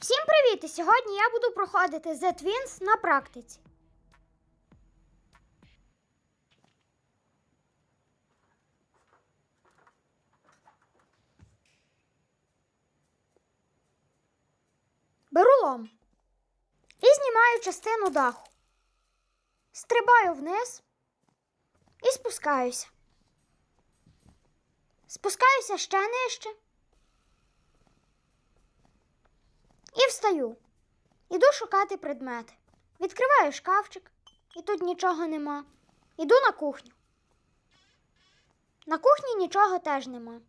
Всім привіт! І Сьогодні я буду проходити The Twins на практиці. Беру лом і знімаю частину даху. Стрибаю вниз і спускаюся. Спускаюся ще нижче. І встаю. Іду шукати предмети. Відкриваю шкафчик, і тут нічого нема. Іду на кухню. На кухні нічого теж нема.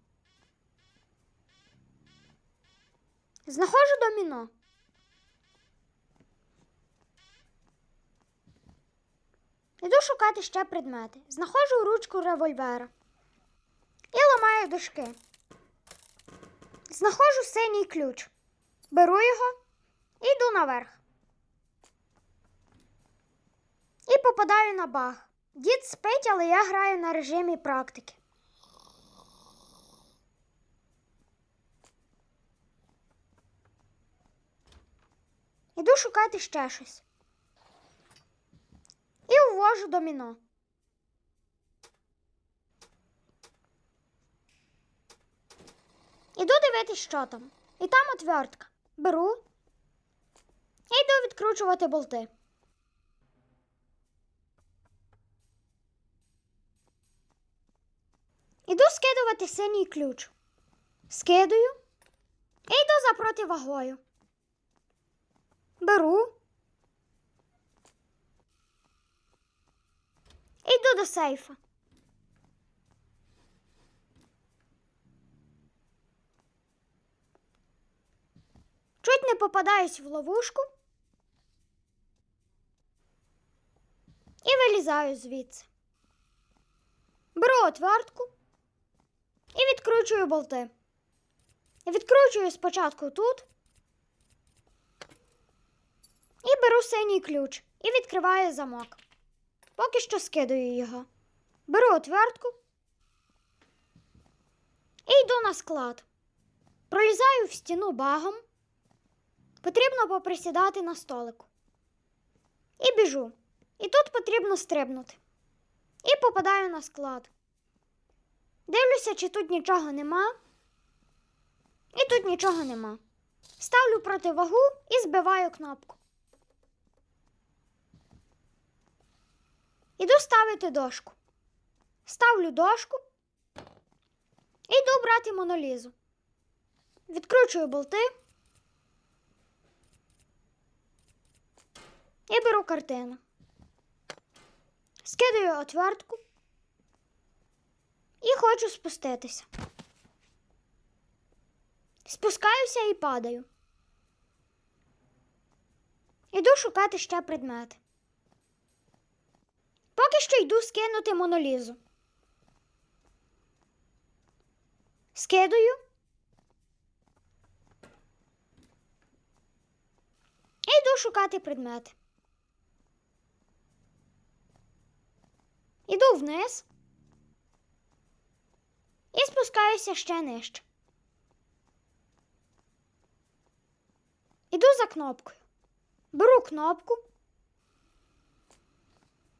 Знаходжу доміно. Іду шукати ще предмети. Знаходжу ручку револьвера і ламаю дошки. Знаходжу синій ключ. Беру його і йду наверх. І попадаю на баг. Дід спить, але я граю на режимі практики. Іду шукати ще щось. І ввожу доміно. Іду дивитись, що там. І там отвертка. Беру і йду відкручувати болти. Іду скидувати синій ключ. Скидаю і йду за противагою. Беру. Йду до сейфа. Попадаюсь в ловушку і вилізаю звідси. Беру отвертку і відкручую болти. Відкручую спочатку тут і беру синій ключ і відкриваю замок. Поки що скидаю його. Беру отвертку і йду на склад. Пролізаю в стіну багом. Потрібно поприсідати на столику. І біжу. І тут потрібно стрибнути. І попадаю на склад. Дивлюся, чи тут нічого нема. І тут нічого нема. Ставлю противагу і збиваю кнопку. Іду ставити дошку. Ставлю дошку. І йду брати монолізу. Відкручую болти. Беру картину. Скидаю отвертку і хочу спуститися. Спускаюся і падаю. Іду шукати ще предмети. Поки що йду скинути монолізу. Скидаю. І йду шукати предмети. Іду вниз і спускаюся ще нижче. Іду за кнопкою. Беру кнопку,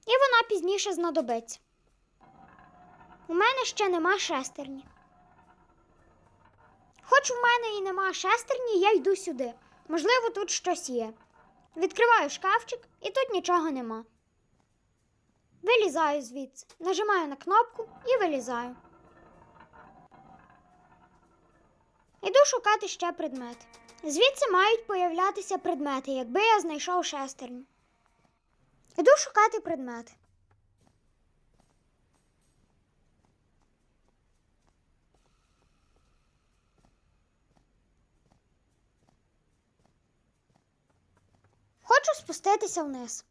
і вона пізніше знадобиться. У мене ще нема шестерні. Хоч у мене і нема шестерні, я йду сюди. Можливо, тут щось є. Відкриваю шкафчик, і тут нічого нема. Вилізаю звідси, нажимаю на кнопку і вилізаю. Іду шукати ще предмети. Звідси мають появлятися предмети, якби я знайшов шестерню. Іду шукати предмети. Хочу спуститися вниз.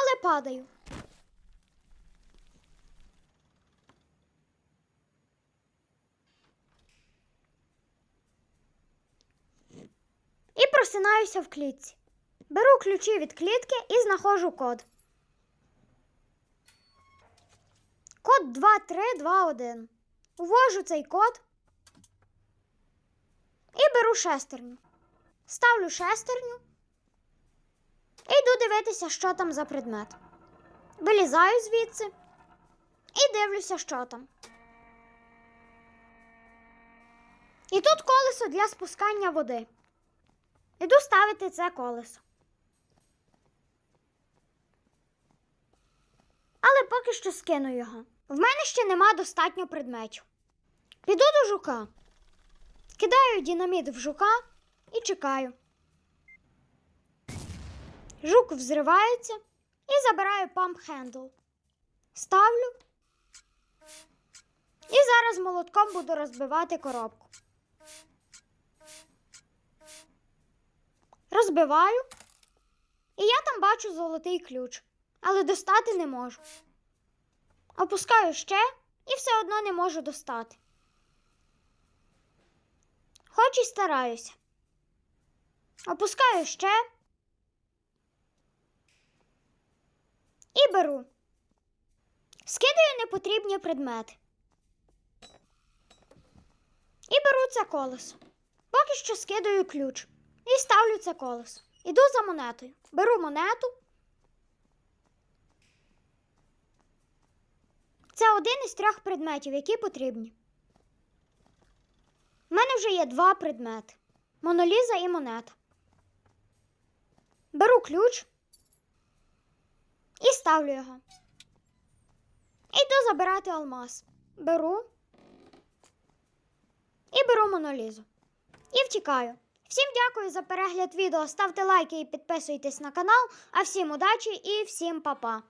Але падаю. І просинаюся в клітці. Беру ключі від клітки і знаходжу код. Код 2321. Увожу цей код І беру шестерню. Ставлю шестерню. І йду дивитися, що там за предмет. Вилізаю звідси і дивлюся, що там. І тут колесо для спускання води. Іду ставити це колесо. Але поки що скину його. В мене ще нема достатньо предметів. Піду до жука. Кидаю динаміт в жука і чекаю. Жук взривається і забираю памп хендл. Ставлю. І зараз молотком буду розбивати коробку. Розбиваю. І я там бачу золотий ключ, але достати не можу. Опускаю ще і все одно не можу достати. Хоч і стараюся. Опускаю ще. І беру. Скидаю непотрібні предмети. І беру це колесо. Поки що скидаю ключ. І ставлю це колесо. Іду за монетою. Беру монету. Це один із трьох предметів, які потрібні. У мене вже є два предмети: моноліза і монета. Беру ключ і ставлю його. Іду забирати алмаз. Беру і беру монолізу. І втікаю. Всім дякую за перегляд відео. Ставте лайки і підписуйтесь на канал. А всім удачі і всім па-па.